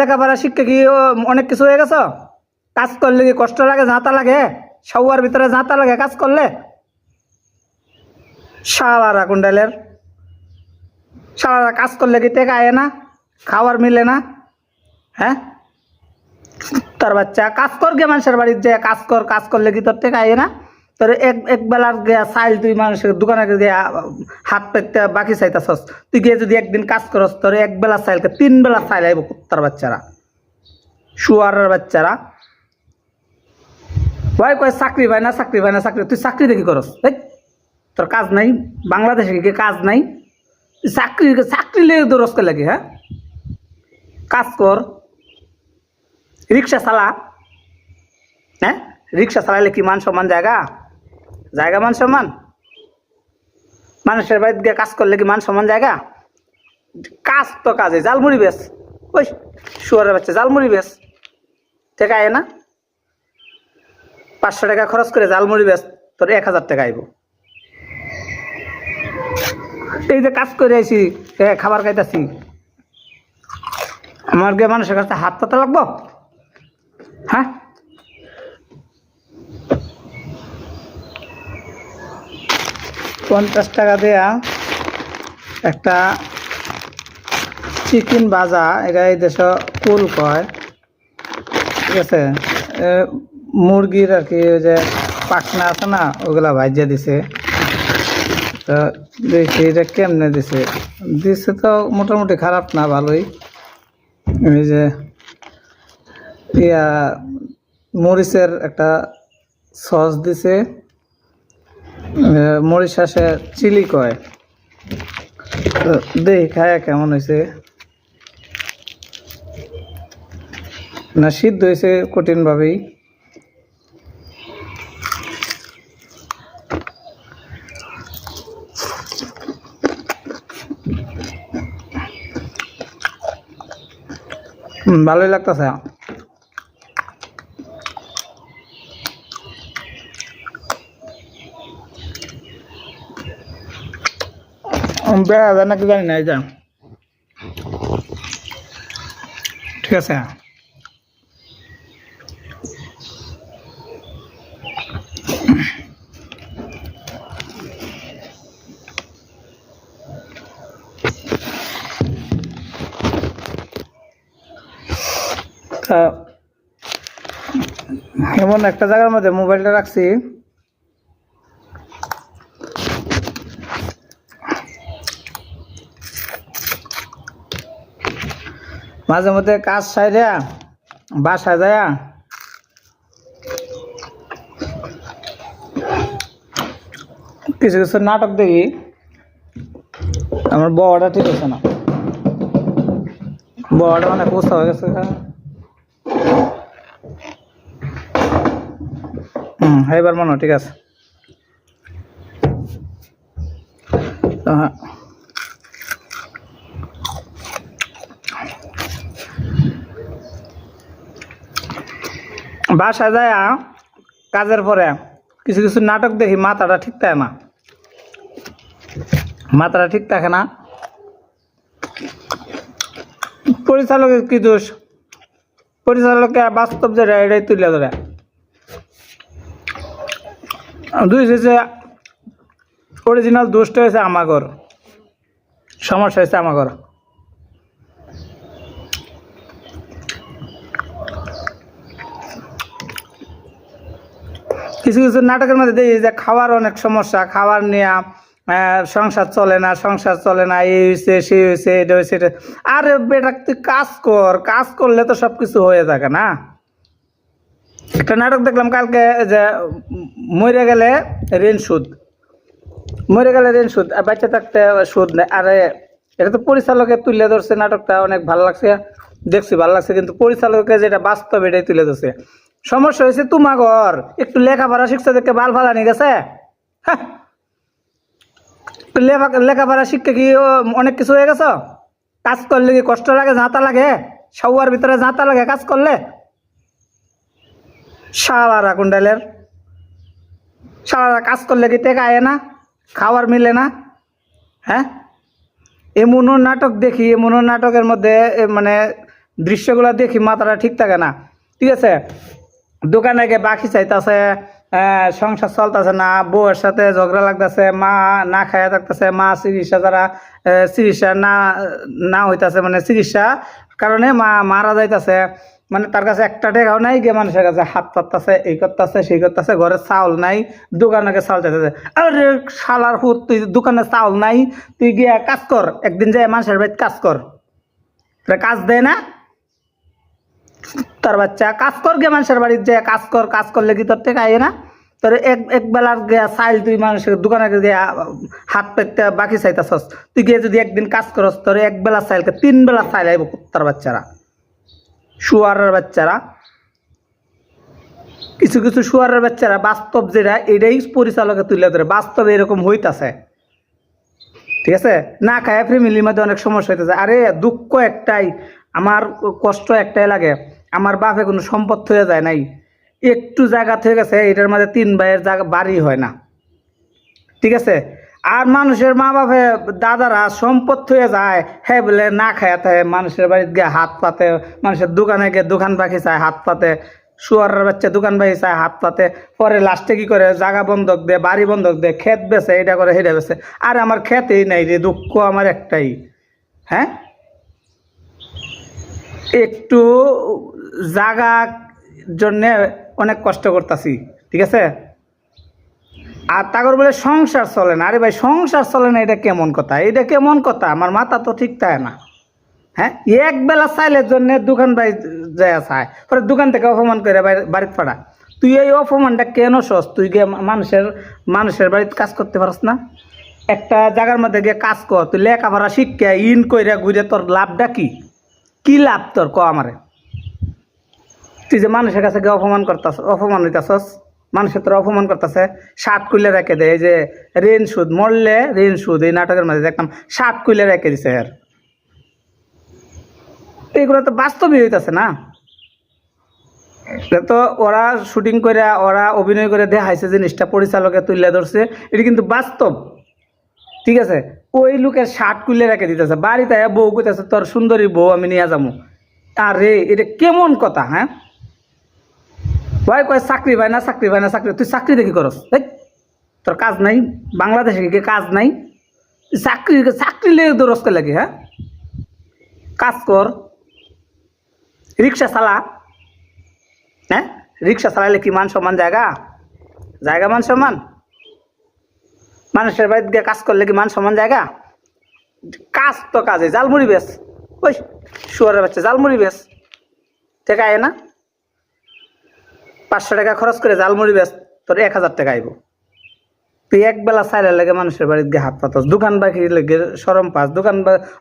লেখাপড়া, শিক্ষা কি অনেক কিছু হয়ে গেছ? কাজ করলে কি কষ্ট লাগে জাঁতা লাগে? সবার ভিতরে জাঁতা লাগে কাজ করলে? সালারা কুণ্ডালের। সালারা কাজ করলে কি টেকা আয় না? খাওয়ার মিলে না? হ্যাঁ? তার বাচ্চা, কাজ কর গে মানুষের বাড়ির যে কাজ কর, কাজ করলে কি তোর টেকা আয় না? তোর এক এক বেলার গিয়া চাইল তুই মানুষের দোকানে গিয়ে হাত পেতে বাকি চাইতাছস। তুই গিয়ে যদি একদিন কাজ করস তোর এক বেলা চাইলকে তিন বেলা চাইল আইব কুত্তার বাচ্চারা, শুয়ারের বাচ্চারা। ভাই কয়, চাকরি পায় না, চাকরি পায় না, চাকরি তুই চাকরি দেখি করস? এই তোর কাজ নাই, বাংলাদেশে কি কাজ নাই। চাকরি চাকরি লেগে রসকে লাগে হ্যাঁ? কাজ কর। রিক্সা চালা। হ্যাঁ? রিক্সা চালাইলে কি মান সম্মান জায়গা? জায়গা মান সম্মান? মানুষের বাড়িতে গিয়ে কাজ করলে কি মান সম্মান জায়গা? কাজ তো কাজে জালমুড়ি বেশ। ওই শুয়ারের বাচ্চা জালমুড়ি বেশ। ঠিক আয় না? পাঁচশো টাকা খরচ করে জালমুড়ি বেশ তোর এক হাজার টাকা আইব। এই যে কাজ করে আইছি এ, খাবার খাইতেছি। আমার গিয়ে মানুষের কাছে হাত পাতা লাগবো? হ্যাঁ? পঞ্চাশ টাকা দেয়া একটা চিকেন ভাজা, এটা এই দেশ কুল কয়। ঠিক আছে? মুরগির আর কি ওই যে পাখনা আছে না, ওগুলা ভাজিয়ে দিছে। তো দেখি এটা কেমনে দিছে। দিছে তো মোটামুটি খারাপ না, ভালোই। এই যে ইয়া মরিচের একটা সস দিছে। মরিচ শাসে চিলি কয়? দেখি খায় কেমন হয়েছে না সিদ্ধ হয়েছে কঠিনভাবেই। ভালোই লাগতেছে। বেড়া নাকি জানি না যা। ঠিক আছে। এমন একটা জায়গার মধ্যে মোবাইলটা রাখছি। মাঝে মধ্যে কাজ সাইরা বাসা যায়। কিছু কিছু নাটক দেখি। আমার বড়টা ঠিক আছে না। বড়টা মানে কোথা হয়ে গেছে। হুম এবার মনে ঠিক আছে। হ্যাঁ বাসায় যায়, কাজের পরে কিছু কিছু নাটক দেখি, মাথাটা ঠিক থাকে না। মাথাটা ঠিক থাকে না। পরিচালকের কি দোষ? পরিচালককে বাস্তব যেটা, এটাই তুলে ধরে। দুই হয়েছে অরিজিনাল দোষটা হয়েছে আমাগর। সমস্যা হয়েছে আমাগর। কিছু কিছু নাটকের মধ্যে দেখি যে খাওয়ার অনেক সমস্যা খাবার নিয়ে সংসার চলে না, সংসার চলে না, এই হয়েছে সেই হয়েছে এটা হয়েছে এটা আরে বেটা, তুই কাজ কর, কাজ করলে তো সব কিছু হয়ে থাকে না? একটা নাটক দেখলাম কালকে যে মরে গেলে ঋণ সুদ। মরে গেলে ঋণ সুদ, আর বাচ্চা থাকতে সুদ নেই। আরে, এটা তো পরিচালকে তুলে ধরছে নাটকটা, অনেক ভালো লাগছে। দেখছি, ভালো লাগছে, কিন্তু পরিচালকে যেটা বাস্তব, এটাই তুলে ধরছে। সমস্যা হয়েছে তোমার ঘর। একটু লেখাপড়া শিখছে দেখে বাল ফালানি গেছে। হ্যাঁ। লেখাপড়া শিক্ষা কি অনেক কিছু হয়ে গেছ? কাজ করলে কি কষ্ট লাগে জাঁতা লাগে? সবার ভিতরে জাঁতা লাগে কাজ করলে? সালারা কুণ্ডালের। সালারা কাজ করলে কি টেকা আয় না? খাওয়ার মিলে না? হ্যাঁ? এমনও নাটক দেখি এমনও নাটকের মধ্যে মানে দৃশ্যগুলো দেখি, মাথাটা ঠিক থাকে না। ঠিক আছে? দোকানে গিয়ে বাকি চাইতেছে সংসার চলতেছে না, বউয়ের সাথে ঝগড়া লাগতেছে, মা না খায়া থাকতেছে, মা চিকিৎসা যারা চিকিৎসা না না হইতাছে মানে চিকিৎসা কারণে মা মারা যাইতাছে। মানে তার কাছে একটা টাকাও নাই, গিয়ে মানুষের কাছে হাত পাততাছে, এই করতেছে, সেই করতেছে, ঘরে চাউল নাই, দোকানে চাউল চাইতেছে। আরে শালার হুত, তুই দোকানে চাউল নাই, তুই গিয়ে কাজ কর, একদিন যায় মানুষের বাড়িতে কাজ কর। কাজ দেয় না? তোর বাচ্চা, কাজ কর গে মানুষের বাড়ির যে কাজ কর, কাজ করলে কি তোর থেকে আয় না? তোর এক এক বেলার গিয়া চাইল তুই মানুষের দোকানে গিয়ে হাত পেতে বাকি চাইতাছস। তুই গিয়ে যদি একদিন কাজ করস, তোর এক বেলা চাইলকে তিন বেলা চাইল আইব কুত্তার বাচ্চারা। শুয়ারের বাচ্চারা। কিছু কিছু শুয়ারের বাচ্চারা বাস্তব যেটা, এটাই পরিচালকে তুলে ধরে। বাস্তবে এরকম হইতাছে। ঠিক আছে? না খায় ফ্যামিলির মধ্যে অনেক সমস্যা হইতেছে। আরে দুঃখ একটাই, আমার কষ্ট একটাই লাগে। আমার বাপে কোনো সম্পদ হয়ে যায় নাই। একটু জায়গা থেকে গেছে, এটার মাঝে তিন ভাইয়ের জায়গা, বাড়ি হয় না। ঠিক আছে? আর মানুষের মা বাপে দাদারা সম্পদ হয়ে যায় হ্যাঁ বলে না খায় মানুষের বাড়িতে গিয়ে হাত পাতে, মানুষের দোকানে গিয়ে দোকান পাখি চায়, হাত পাতে। শুয়ারের বাচ্চা দোকান পাখি চায়, হাত পাতে। পরে লাস্টে কি করে, জায়গা বন্ধক দেয়, বাড়ি বন্ধক দেয়, ক্ষেত বেছে এটা করে সেটা বেছে আর আমার ক্ষেতেই নাই রে, দুঃখ আমার একটাই। হ্যাঁ? একটু জাগা জন্যে অনেক কষ্ট করতেছি, ঠিক আছে? আর তাগর বলে সংসার চলে না। আরে ভাই, সংসার চলে না, এটা কেমন কথা? এটা কেমন কথা? আমার মাথা তো ঠিক থাকে না। হ্যাঁ? এক বেলা চাইলের জন্য দোকান বাই যায় চায়। পরে দোকান থেকে অপমান করে বাড়ি- বাড়িতে পাঠা তুই এই অপমানটা কেন সস? তুই গিয়ে মানুষের মানুষের বাড়িতে কাজ করতে পারস না? একটা জায়গার মধ্যে গিয়ে কাজ কর। তুই লেখাপড়া শিক্ষা, ইন কইরা ঘুরে তোর লাভটা কি? কি লাভ তোর? ক আমারে। তুই যে মানুষের কাছে গিয়ে অপমান করতাস অপমান হইতাছস? মানুষের তোর অপমান করতেছে। শার্ট কুলে রেখে দেয় এই যে ঋণ সুদ, মরলে ঋণ সুদ, এই নাটকের মাঝে দেখলাম শার্ট কুলে রেখে দিছে আর এগুলো তো বাস্তবই হইতাছে না। তো ওরা শুটিং করে ওরা অভিনয় করে দেখাইছে জিনিসটা, পরিচালকে তুলে ধরছে, এটা কিন্তু বাস্তব। ঠিক আছে? ওই লোকের শার্ট কুলে রেখে দিতেছে। বাড়িতে বউ কইতেছে, তোর সুন্দরী বউ, আমি নিয়ে যাব আরে, এটা কেমন কথা হ্যাঁ? ভাই কয় চাকরি ভাই না চাকরি ভাই না চাকরি? তুই চাকরি দেখি করস? এই, তোর কাজ নাই বাংলাদেশে কি কাজ নাই? চাকরি চাকরি লেগে তো রসকে লাগে হ্যাঁ? কাজ কর। রিক্সা চালা। হ্যাঁ? রিক্সা চালাইলে কি মান সম্মান জায়গা? জায়গা মান সম্মান? মানুষের বাড়িতে গিয়ে কাজ করলে কি মান সম্মান জায়গা? কাজ তো কাজে জালমুড়ি বেশ। ওই শুয়ারের বাচ্চা জালমুড়ি বেশ। টাকা আয় না? পাঁচশো টাকা খরচ করে জালমুড়ি বেশ তোর এক হাজার টাকা আইব। তুই এক বেলা চাইলে লেগে মানুষের বাড়িতে গিয়ে হাত পাতস। দোকান বাকি লেগে সরম পাস। দোকান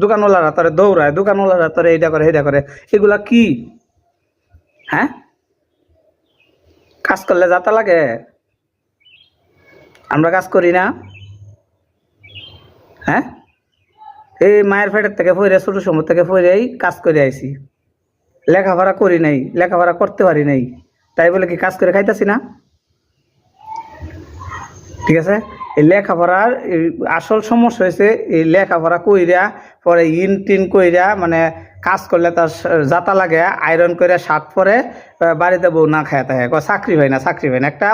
দোকানওয়ালারা তোরে দৌড়ায়, দোকানওয়ালারা তোরে এইটা করে এইটা করে। এগুলা কি? হ্যাঁ? কাজ করলে যাতা লাগে। আমরা কাজ করি না। হ্যাঁ? এই মায়ের পেটের থেকে ফইরে ছোট সময় থেকে ফইরেই কাজ করে আইছি। লেখাপড়া করি নাই, লেখাপড়া করতে পারি নাই। তাই বলে কি কাজ করে খাইতাছি না? ঠিক আছে? এই লেখাপড়ার আসল সমস্যা হয়েছে এই লেখাপড়া কইরা, পরে ইন টিন কইরা মানে কাজ করলে তার যাতা লাগে, আয়রন করে শার্ট পরে বাড়িতে বউ না খায় থাকে। চাকরি ভাই না, চাকরি ভাই না। একটা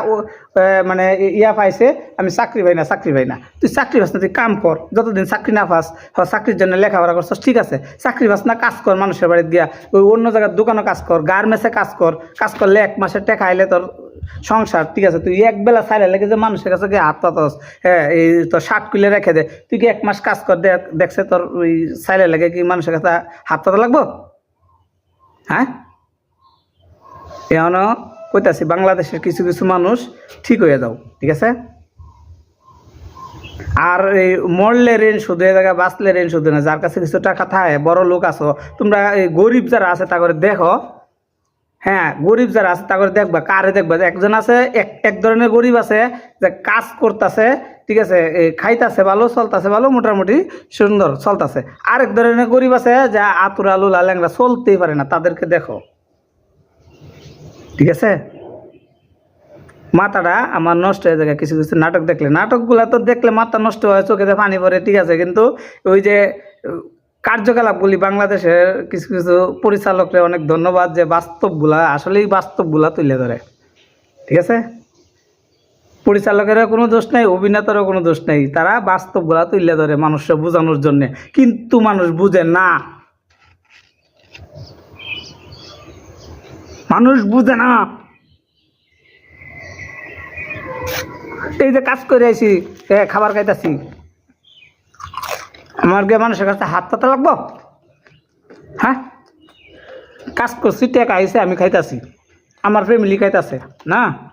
মানে ইয়া পাইছে, আমি চাকরি ভাই না, চাকরি ভাই না। তুই চাকরি পাস না, তুই কাম কর। যতদিন চাকরি না পাস চাকরির জন্য লেখাপড়া করছস, ঠিক আছে। চাকরি পাস না, কাজ কর মানুষের বাড়িতে গিয়া। ওই অন্য জায়গার দোকানে কাজ কর, গার্মেন্টসে কাজ কর। কাজ করলে এক মাসের টাকা আইলে তোর সংসার, ঠিক আছে? তুই এক বেলা চাইলে লেগে যে মানুষের কাছে হাত পাতস হ্যাঁ এই তোর শার্ট খুলে রেখে দে। তুই কি এক মাস কাজ কর দেখ দেখছে তোর ওই চাইলে লেগে কি মানুষের কাছে হাত পাতা লাগবো? হ্যাঁ? এখনও কইতাছি, বাংলাদেশের কিছু কিছু মানুষ ঠিক হয়ে যাও, ঠিক আছে? আর এই মরলে ঋণ শুধু এ জায়গায় বাঁচলে ঋণ শুধু না যার কাছে কিছু টাকা থাকে, বড় লোক আছো, তোমরা এই গরিব যারা আছে তা করে দেখো। হ্যাঁ গরিব যারা আছে তা করে দেখবা, কারে দেখবা একজন আছে, এক এক ধরনের গরিব আছে, যে কাজ করতেছে, ঠিক আছে খাইতাছে ভালো, চলতেছে ভালো, মোটামুটি সুন্দর, চলতেছে। আরেক ধরনের গরিব আছে, যা আতুরা লুলা ল্যাংরা চলতেই পারে না, তাদেরকে দেখো। ঠিক আছে? মাথাটা আমার নষ্ট হয়ে যায় কিছু কিছু নাটক দেখলে। নাটকগুলো তো দেখলে মাথা নষ্ট হয় চোখেতে পানি পড়ে, ঠিক আছে, কিন্তু ওই যে কার্যকলাপগুলি বাংলাদেশের কিছু কিছু পরিচালকরে অনেক ধন্যবাদ যে বাস্তবগুলা, আসলেই বাস্তবগুলা তুলে ধরে। ঠিক আছে? পরিচালকেরও কোনো দোষ নেই, অভিনেতারও কোনো দোষ নেই। তারা বাস্তবগুলা তুলে ধরে মানুষকে বোঝানোর জন্যে। কিন্তু মানুষ বুঝে না। মানুষ বুঝে না। এই যে কাজ করে আইছি, এ খাবার খাইতাছি। আমার গিয়ে মানুষের কাছে হাত পাতা লাগবো? হ্যাঁ? কাজ করছি, টেকা আইসে আমি খাইতাছি। আমার ফ্যামিলি খাইতাছে, না?